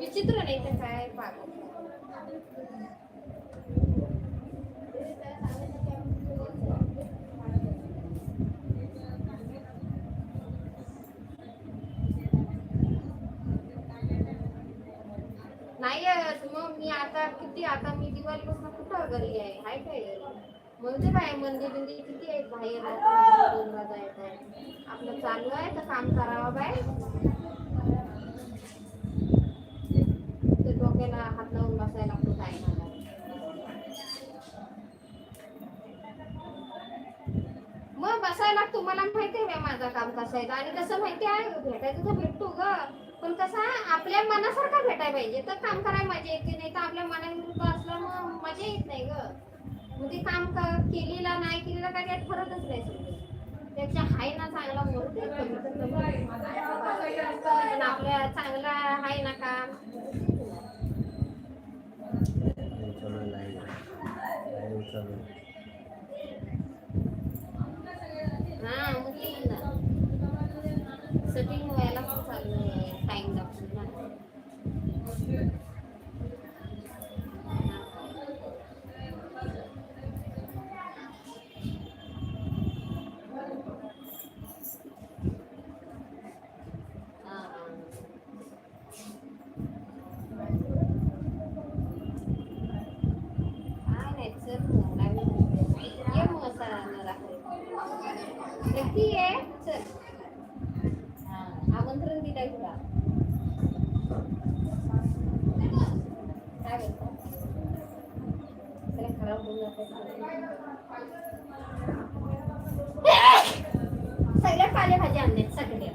विचित्र नाही तर काय पागल नाही मग मी आता किती आता मी दिवाळीपासून कुठं घरी आहे? हाय काय? म्हणजे काय मंदिर बिंदिर किती आहेत बाहेर दोन वाजा येत आहे आपलं चालू आहे तर काम करावं बाय ते डोक्याला हात लावून बसायला लागतो काय मला मग बसायला लागतो. मला माहिती आहे माझं काम कसं आहे. आणि कसं माहिती आहे भेटायचं तर भेटतो ग. पण कसं आपल्या मनासारखा भेटायला पाहिजे. तर काम करायला मजा येते नाही तर आपल्या मनाविरुद्ध असलं मग मजा येत नाही ग. मग ते काम केलेला नाही केलेला काय त्यात फरकच नाही समजत. त्याच्या हाय ना चांगला मोडते पण आपल्या चांगला आहे ना काम. उचललं नाही नाही उचललं हा मग येईल ना सेटिंग व्हायला पण चालू आहे टाइम लागतो ना नक्की ये चल. हा, आमंत्रण दिलंय तुला. काय बोलतो? त्याला खराब होऊन जातं. सगळ्या पालेभाज्या आणल्यात सगळ्या.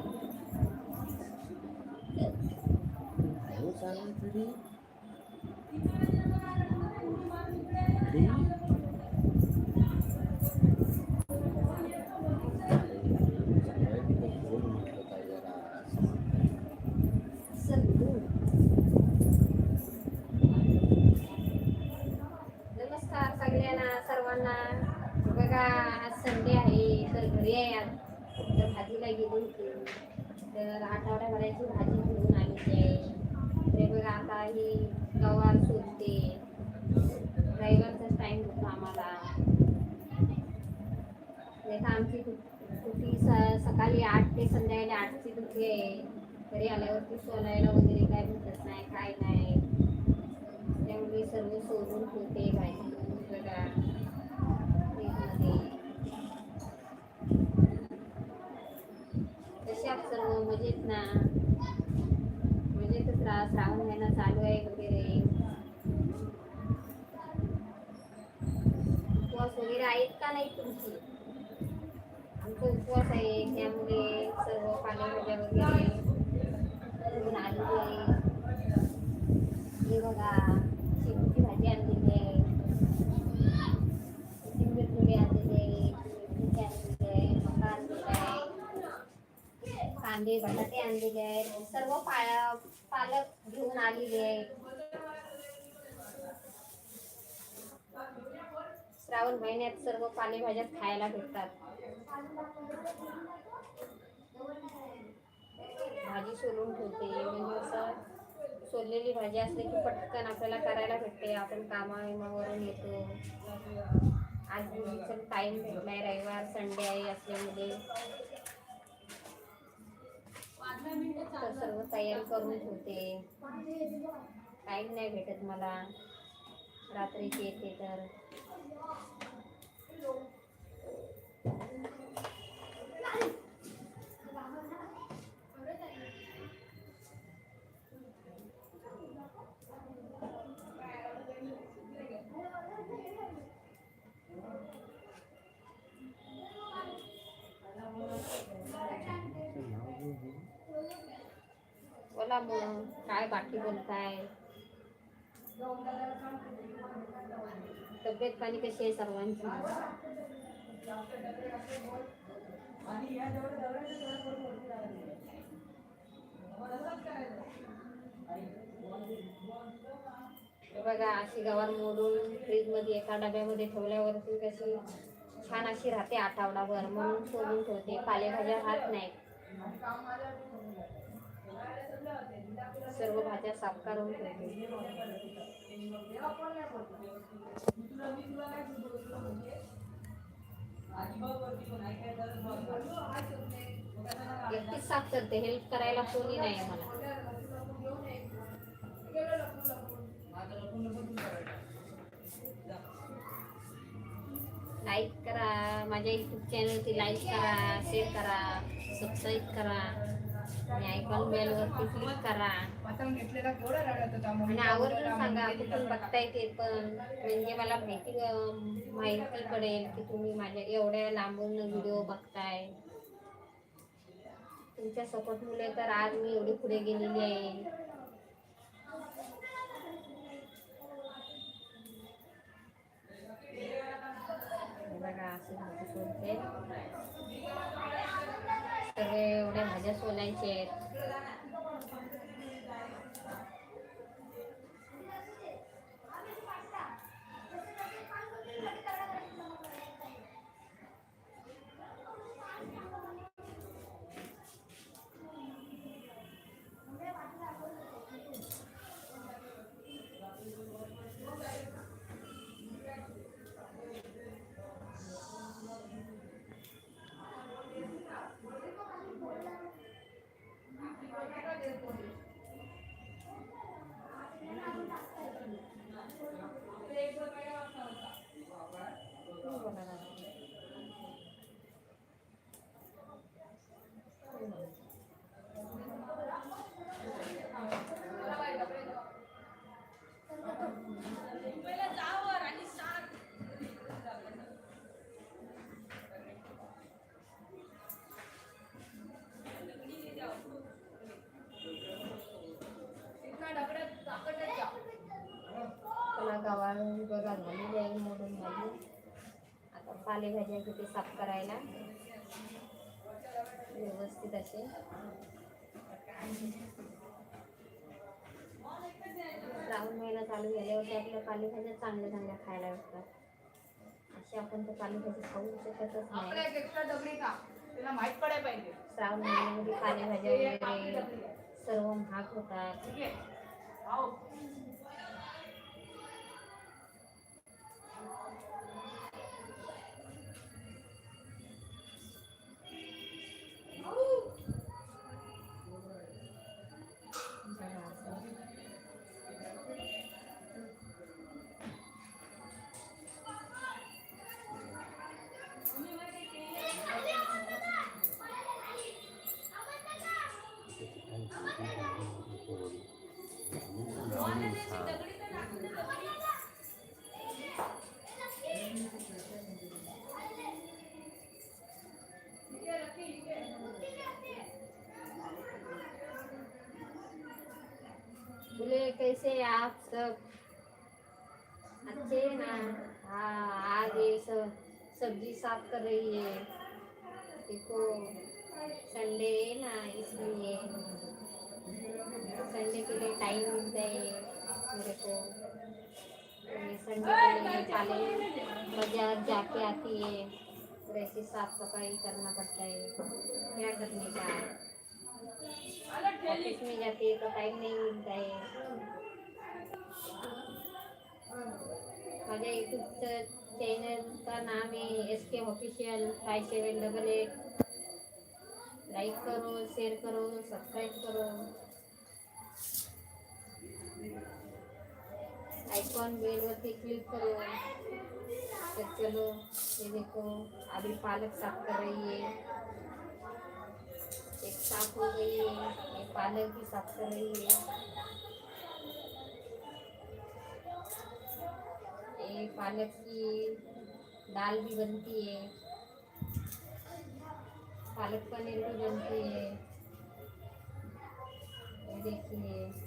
गवार सोडते ड्रायव्हरचाच टाईम होता आम्हाला. नाही तर आमची कुठे सकाळी आठ ते संध्याकाळी आठची दुखी. आहे घरी आल्यावरती सोलायला वगैरे काय भेटत नाही काय नाही. त्यामुळे सर्व सोडून ठेवते काय कशा सर्व मजेत ना? मजेतच श्रावण महिना चालू आहे वगैरे. उपवास वगैरे आहेत का नाही तुमची? आमचा उपवास आहे त्यामुळे सर्व पालेभाज्या वगैरे आलेली आहे. हे बघा शेपूची भाजी आणलेली आहे. कांदे बटाटे आणलेले आहेत. सर्व पा पालक घेऊन आलेले आहे श्रावण महिन्यात सर्व पालेभाज्या खायला भेटतात. भाजी सोलून ठेवते. म्हणजे असं सोललेली भाजी असली की पटकन आपल्याला करायला भेटते. आपण कामाविमावरून येतो. आज टाईम टाइम भेटलाय. रविवार संडे आहे असल्यामुळे तर सर्व तयारी करून ठेवते. टाईम नाही भेटत मला. रात्रीची येते तर. का मग? काय बाकी बोलताय? तब्येत पाणी कशी आहे सर्वांची? बघा अशी गवार मोडून फ्रीजमध्ये एका डब्यामध्ये ठेवल्यावरती कशी छान अशी राहते आठवडाभर. म्हणून सोडून ठेवते. पालेभाज्या राहत नाही सर्व भाज्या साफकार होऊन एकटीच साफ करते हेल्प करायला कोणी नाही आहे मला लाईक करा माझ्या युट्यूब चॅनलची लाईक करा शेअर करा सबस्क्राईब करा. आणि आयकॉन बेलवरती क्लिक करा. आणि आवर्जून सांगा कुठून बघताय ते पण. म्हणजे मला माहिती माहिती पडेल की तुम्ही माझ्या एवढ्या लांबून व्हिडिओ बघताय. तुमच्या सपोर्टमुळे तर आज मी एवढी पुढे गेलेली आहे. बघा असं सगळे एवढ्या भाज्या सोलायच्या पालेभाज्या किती साफ करायला. व्यवस्थित असे. श्रावण महिना चालू झाल्यावरती आपल्या पालेभाज्या चांगल्या चांगल्या खायला भेटतात. असे आपण तर पालेभाजी खाऊ शकतच नाही. माहीत पडायला पाहिजे. श्रावण महिन्यामध्ये पालेभाज्या वगैरे सर्व महाग होतात. बोले, कैसे आप सब? अच्छे ना? हाँ आज ये सब, सब्ज़ी साफ़ कर रही है। देखो, संडे है ना, इसलिए संडे के लिए टाइम मिलता है मेरे को। संडे के लिए बाज़ार जाके आती है ऐसे साफ़ सफ़ाई करना पड़ता है, क्या करने का ऑफिस में जाती है तो टाइम नहीं मिलता है माझ्या यूट्यूब चॅनलचं का नाम है S K official five seven double eight like करो शेयर करो सबस्क्राईब करो. आइकॉन बेलवरती क्लिक करो. तो चलो ये देखो अभी पालक साफ कर रही है. एक साफ़ हो गई है, एक पार्लर भी साफ़ कर रही है। एक पालक की दाल भी बनती है। पालक पनीर भी बनती है। देखिए।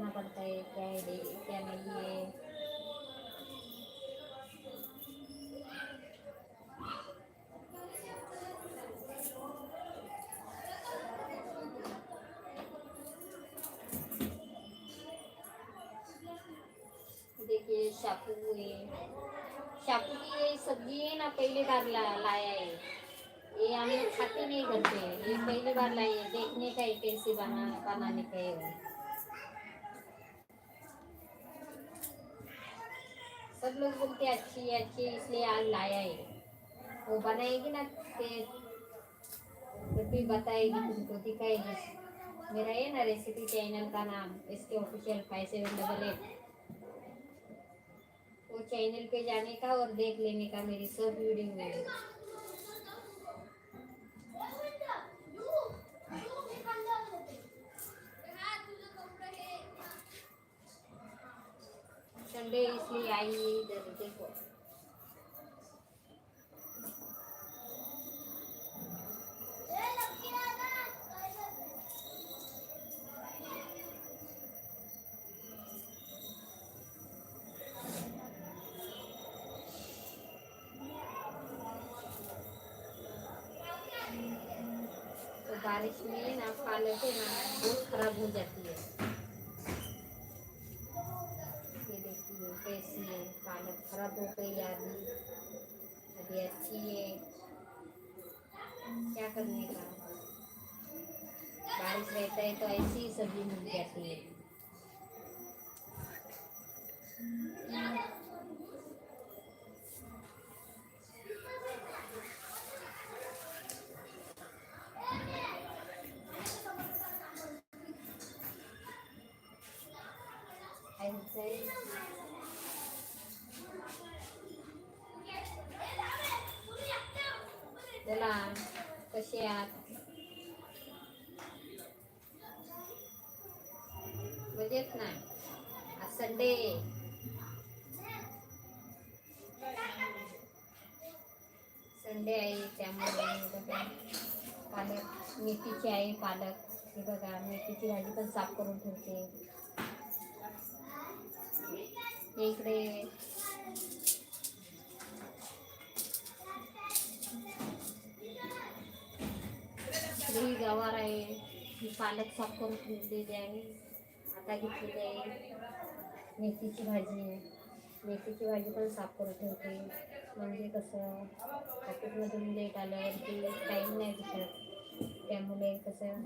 देखना पड़ता है क्या है दे- क्या नहीं है देखिए शापू है. शापू की ये सब्जी है ना पहले बार ला, लाया है. ये हम खाते नहीं करते. ये पहली बार लाए है. देखने का है कैसे बना बनाने का है सब लोग बोलते, अच्छी है, अच्छी इसलिए आज लाया है। वो बनाएगी ना, फिर बताएगी तुमको, दिखाएगी। मेरा है ना रेसिपी चैनल का नाम, इसके official five seven double eight वो चैनल पे जाने का और देख लेने का मेरी सब वीडियो में संडे इसलिए आई है इधर देखो तो बारिश में ना पालक है ना बहुत खराब हो जाती है। करने का? बारिश रहता है तो ऐसी ही सब्जी मिल जाती है चला कसे आहात मजेत ना आज संडे संडे आहे? त्यामुळे बघा पालक मेथीची आहे पालक हे बघा मेथीची भाजी पण साफ करून ठेवते हे इकडे ही गवार आहे. ही पालक साफ करून ठेवलेली आहे. आता घेतलेली आहे. मेथीची भाजी मेथीची भाजी पण साफ करून ठेवते. म्हणजे कसं ऑफिसमधून लेट आल्यावरती टाईम नाही भेटत. त्यामुळे कसं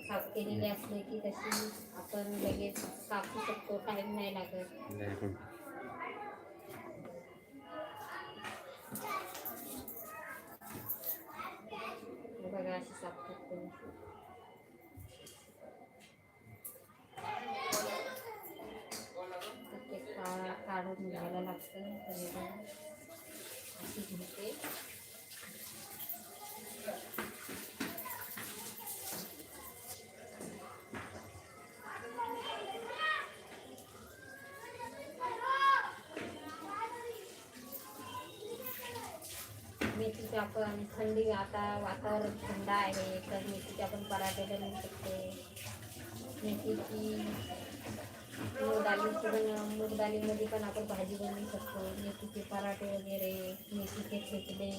साफ केलेली असले की कशी आपण लगेच कापू शकतो. टाईम नाही लागत हे बघा अशी साफ करते ते का काढून घ्यायला लागतं अशी घेते. मेथीचे आपण थंडी आता वातावरण थंड आहे तर मेथीचे आपण पराठे बनवू शकतो. मेथीची मूग डाली पण मूग डाळीमध्ये पण आपण भाजी बनवू शकतो. मेथीचे पराठे वगैरे मेथीचे खेकडे.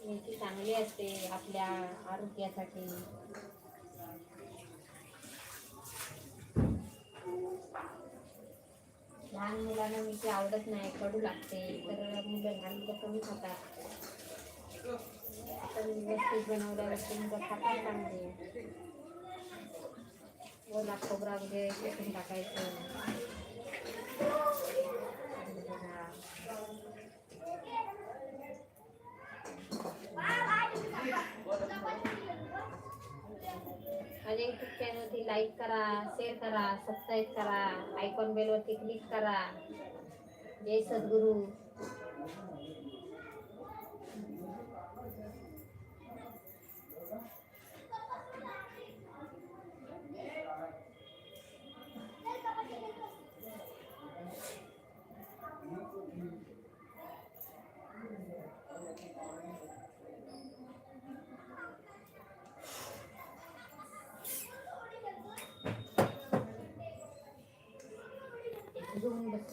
मेथी चांगली असते आपल्या आरोग्यासाठी. लहान मुलांना मिरची आवडत नाही कडू लागते. तर मुलं लहान मुलं कमी खातात आपण व्यवस्थित बनवल्यावरती मुलं खातात चांगले. ओला खोबरा वगैरे फेकून टाकायचं. माझ्या युट्यूब चॅनलवरती लाईक करा शेअर करा सबस्क्राईब करा आयकॉन बेलवरती क्लिक करा. जय सद्गुरू.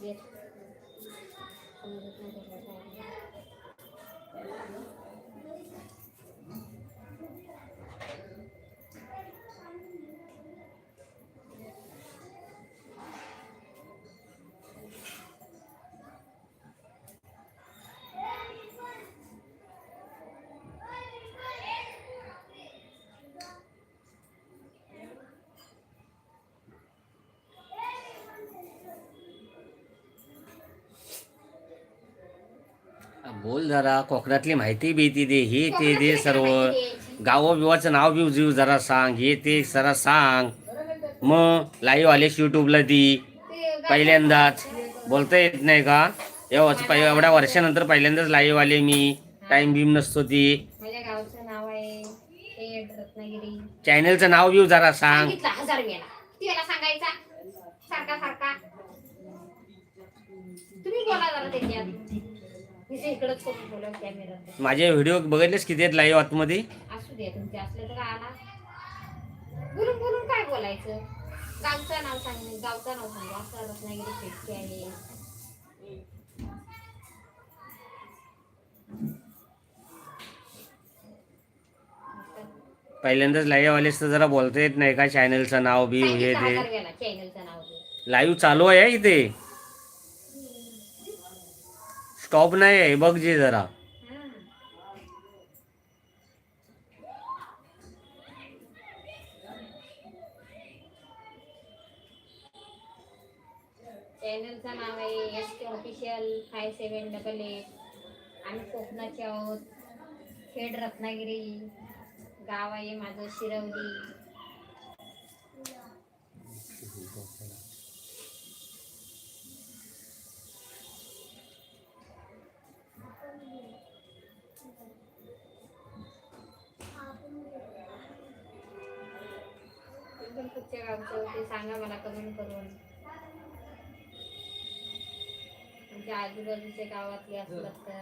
घेऊन बसले समजत नाही त्याला काय. बोल जरा कोकणातली माहिती भीती दे हे ते दे सर्व. काय माहिती द्यायची? गावो बिवाचं नाव बिव जीव जरा सांग हे ते जरा सांग. मग लाईव्ह आलेस युट्यूबला ती. गाय- पहिल्यांदाच. बोलता येत नाही का? पहि- एवढ्या वर्षानंतर पहिल्यांदाच लाईव्ह आले मी. टाइम बिम नसतो ती. चॅनलचं नाव बिव जरा सांग. सांगायचा? इकडंच करून कॅमेरा माझे व्हिडिओ बघितलेस किती आहेत लाईव्ह आतमध्ये? असू दे तुमचे असले तर आला? बोलून बोलून काय बोलायचं? गावचं नाव सांग गावचं नाव सांगा. असं रत्नागिरी पेठची आहे. पहिल्यांदाच लाईव्ह आलेस तर जरा बोलता येत नाही का? चॅनलचं नाव बिव हे ते. चॅनलचं नाव. लाईव्ह चालू आहे इथे. स्टॉप नाही आहे बघ जे जरा. चॅनलचं नाव आहे S K official five seven double eight आम्ही कोकणाचे आहोत. खेड रत्नागिरी. गाव आहे माझं शिरवली. कुठच्या गावचं ते सांगा मला कमेंट करून. तुमच्या आजूबाजूच्या गावातले असतात तर.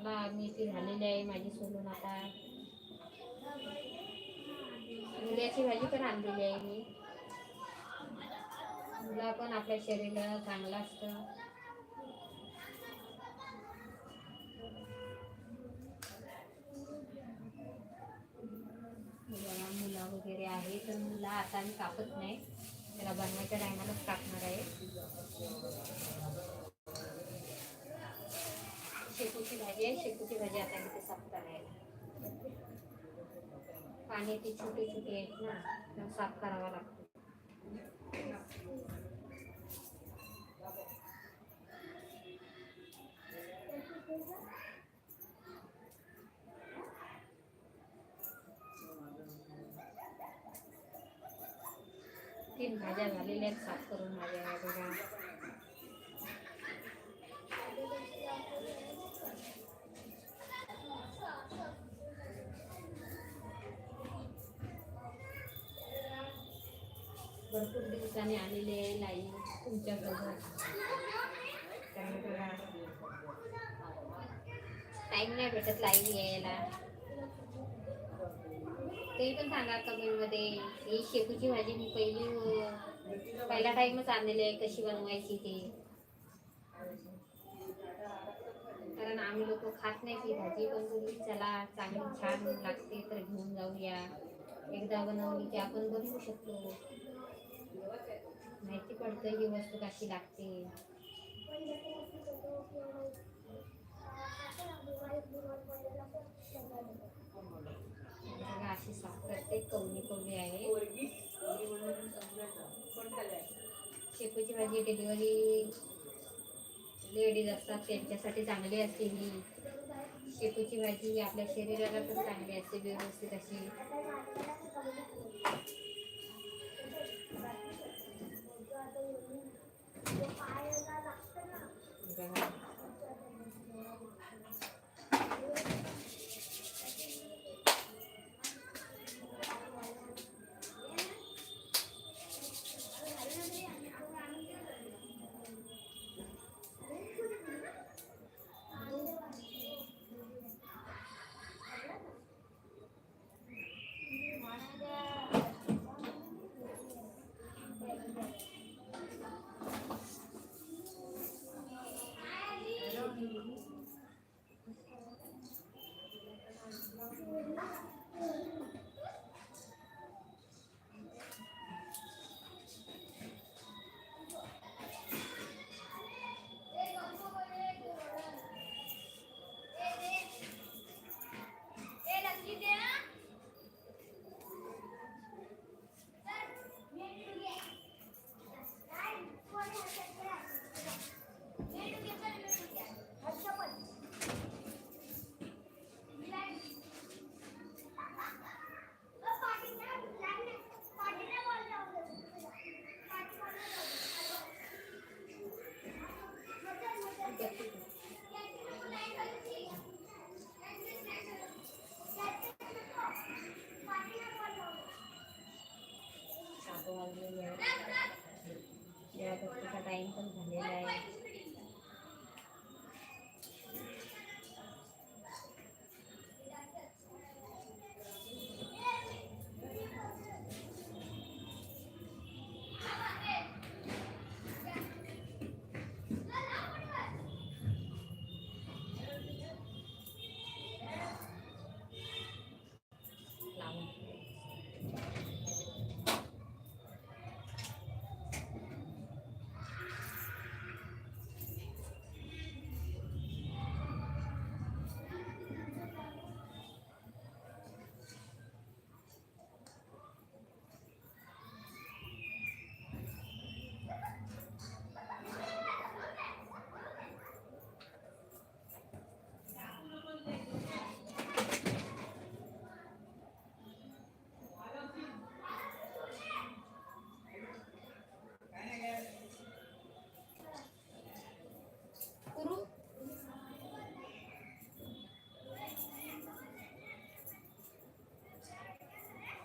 मला मेथी झालेली आहे माझी सोलून आता. मुल्याची भाजी पण आणलेली आहे मी. मुला पण आपल्या शरीराला चांगलं असतं. मुला वगैरे आहे तर मुला आता मी कापत नाही. त्याला बनवायच्या टायमालाच कापणार आहे. भाजी आहे. भाजी आता किती साफ़ करायला. पाणी ती आहेत ना साफ़ करावं लागतं. तीन भाज्या झालेल्या आहेत, साफ़ करून माझ्या बघा. भरपूर दिवसांनी आलेले आहे लाई तुमच्या टाईम टाइम नाही भेटत लाईन यायला तरी पण सांगा कमेंटमध्ये ही शेपूची भाजी मी पहिली पहिला टाईमच आणलेली आहे कशी बनवायची ती. कारण आम्ही लोक खात नाही ती भाजी पण तुम्ही चला चांगली छान लागते तर घेऊन जाऊया. एकदा बनवली की आपण बनवू शकतो. माहिती पडतं ही वस्तू कशी लागते अशी साफ करते कवली कवली आहे. शेपूची भाजी डिलिव्हरी लेडीज असतात त्यांच्यासाठी चांगली असते ही. शेपूची भाजी ही आपल्या शरीराला पण चांगली असते व्यवस्थित अशी. बघा. सात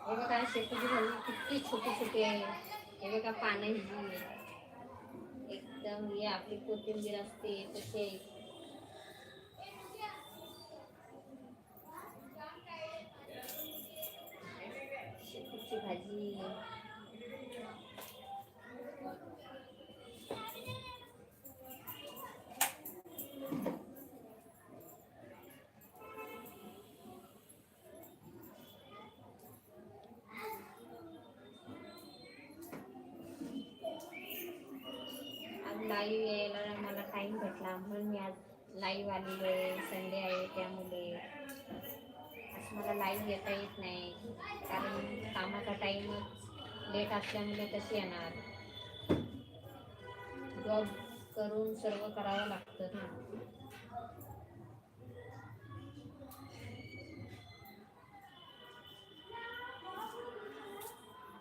हे बघा शेपूची भाजी किती छोटी छोटी आहे. हे बघा पानं एकदम ही आपली कोथिंबीर असते तसे आहे. लाईव्ह यायला मला टाईम भेटला. म्हणून मी आज लाईव्ह आलेलो आहे. संडे आहे त्यामुळे. असं मला लाईव्ह येता येत नाही. कारण कामाचा टाईमच लेट असल्यामुळे कशी येणार. जॉब करून सर्व करावं लागतं ना.